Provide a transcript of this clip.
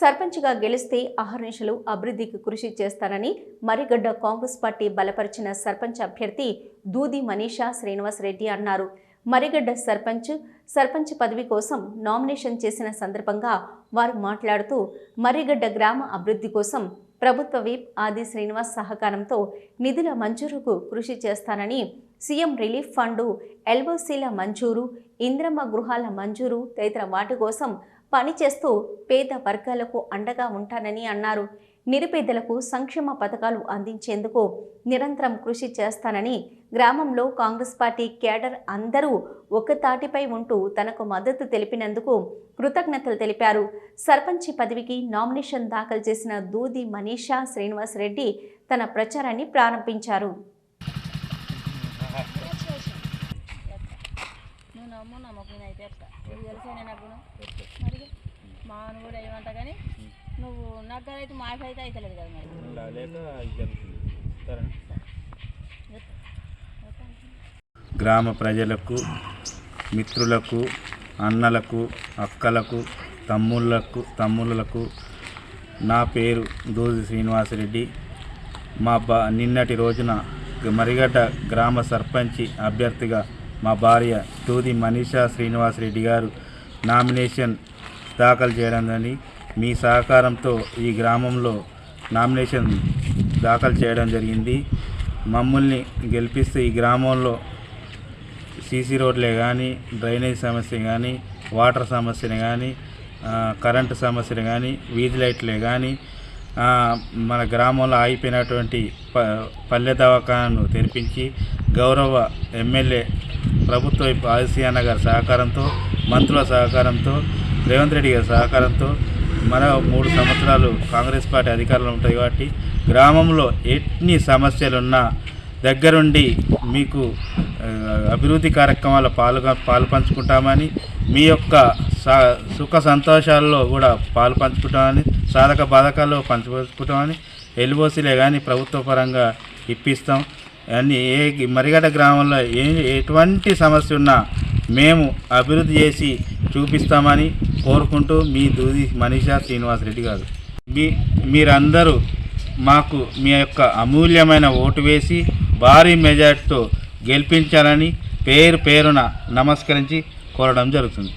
సర్పంచ్గా గెలిస్తే అహర్నిశలు అభివృద్ధికి కృషి చేస్తానని మరిగడ్డ కాంగ్రెస్ పార్టీ బలపరిచిన సర్పంచ్ అభ్యర్థి దూది మనీషా శ్రీనివాస్ రెడ్డి అన్నారు. మరిగడ్డ సర్పంచ్ సర్పంచ్ పదవి కోసం నామినేషన్ చేసిన సందర్భంగా వారు మాట్లాడుతూ మరిగడ్డ గ్రామ అభివృద్ధి కోసం ప్రభుత్వ విప్ ఆది శ్రీనివాస్ సహకారంతో నిధుల మంజూరుకు కృషి చేస్తానని సీఎం రిలీఫ్ ఫండు ఎల్ఓసీల మంజూరు ఇంద్రమ్మ గృహాల మంజూరు తదితర వాటి కోసం పనిచేస్తూ పేద వర్గాలకు అండగా ఉంటానని అన్నారు. నిరుపేదలకు సంక్షేమ పథకాలు అందించేందుకు నిరంతరం కృషి చేస్తానని గ్రామంలో కాంగ్రెస్ పార్టీ కేడర్ అందరూ ఒక తాటిపై ఉంటూ తనకు మద్దతు తెలిపినందుకు కృతజ్ఞతలు తెలిపారు. సర్పంచి పదవికి నామినేషన్ దాఖలు చేసిన దూది మనీషా శ్రీనివాస్ రెడ్డి తన ప్రచారాన్ని ప్రారంభించారు. నమ్ము నమ్మకు నేనైతే చెప్తా నువ్వు తెలిసేనే నాకు మరి మా అను కూడా ఏమంట కానీ నువ్వు నాకు కానీ అయితే మాకు అయితే అవుతలేదు కదా మరి. గ్రామ ప్రజలకు మిత్రులకు అన్నలకు అక్కలకు తమ్ముళ్ళకు తమ్ముళ్ళకు నా పేరు దూది శ్రీనివాసరెడ్డి. మా బా నిన్నటి రోజున మరిగడ్డ గ్రామ సర్పంచి అభ్యర్థిగా మా భార్య టూది మనీషా శ్రీనివాసరెడ్డి గారు నామినేషన్ దాఖలు చేయడం మీ సహకారంతో ఈ గ్రామంలో నామినేషన్ దాఖలు చేయడం జరిగింది. మమ్మల్ని గెలిపిస్తే ఈ గ్రామంలో సీసీ రోడ్లే కానీ డ్రైనేజ్ సమస్య కానీ వాటర్ సమస్యని కానీ కరెంటు సమస్యలు కానీ వీధి లైట్లే కానీ మన గ్రామంలో ఆగిపోయినటువంటి ప పల్లె దవాఖానను తెరిపించి గౌరవ ఎమ్మెల్యే ప్రభుత్వ వైపు గారి సహకారంతో మంత్రుల సహకారంతో రేవంత్ రెడ్డి గారి సహకారంతో మన మూడు సంవత్సరాలు కాంగ్రెస్ పార్టీ అధికారంలో ఉంటాయి కాబట్టి గ్రామంలో ఎన్ని సమస్యలున్నా దగ్గరుండి మీకు అభివృద్ధి కార్యక్రమాల పాలుగా పాలు పంచుకుంటామని మీ యొక్క సా- సుఖ సంతోషాల్లో కూడా పాలు పంచుకుంటామని సాధక బాధకాల్లో పంచుకుంటామని ఎల్ఓసీలే కానీ ప్రభుత్వ పరంగా ఇప్పిస్తాం. అన్ని ఏ మరిగడ గ్రామంలో ఏ ఎటువంటి సమస్య ఉన్నా మేము అభివృద్ధి చేసి చూపిస్తామని కోరుకుంటూ మీ దూది మనీషా శ్రీనివాసరెడ్డి గారు. మీ మీరందరూ మాకు మీ యొక్క అమూల్యమైన ఓటు వేసి భారీ మెజార్టీతో గెలిపించాలని పేరు పేరున నమస్కరించి కోరడం జరుగుతుంది.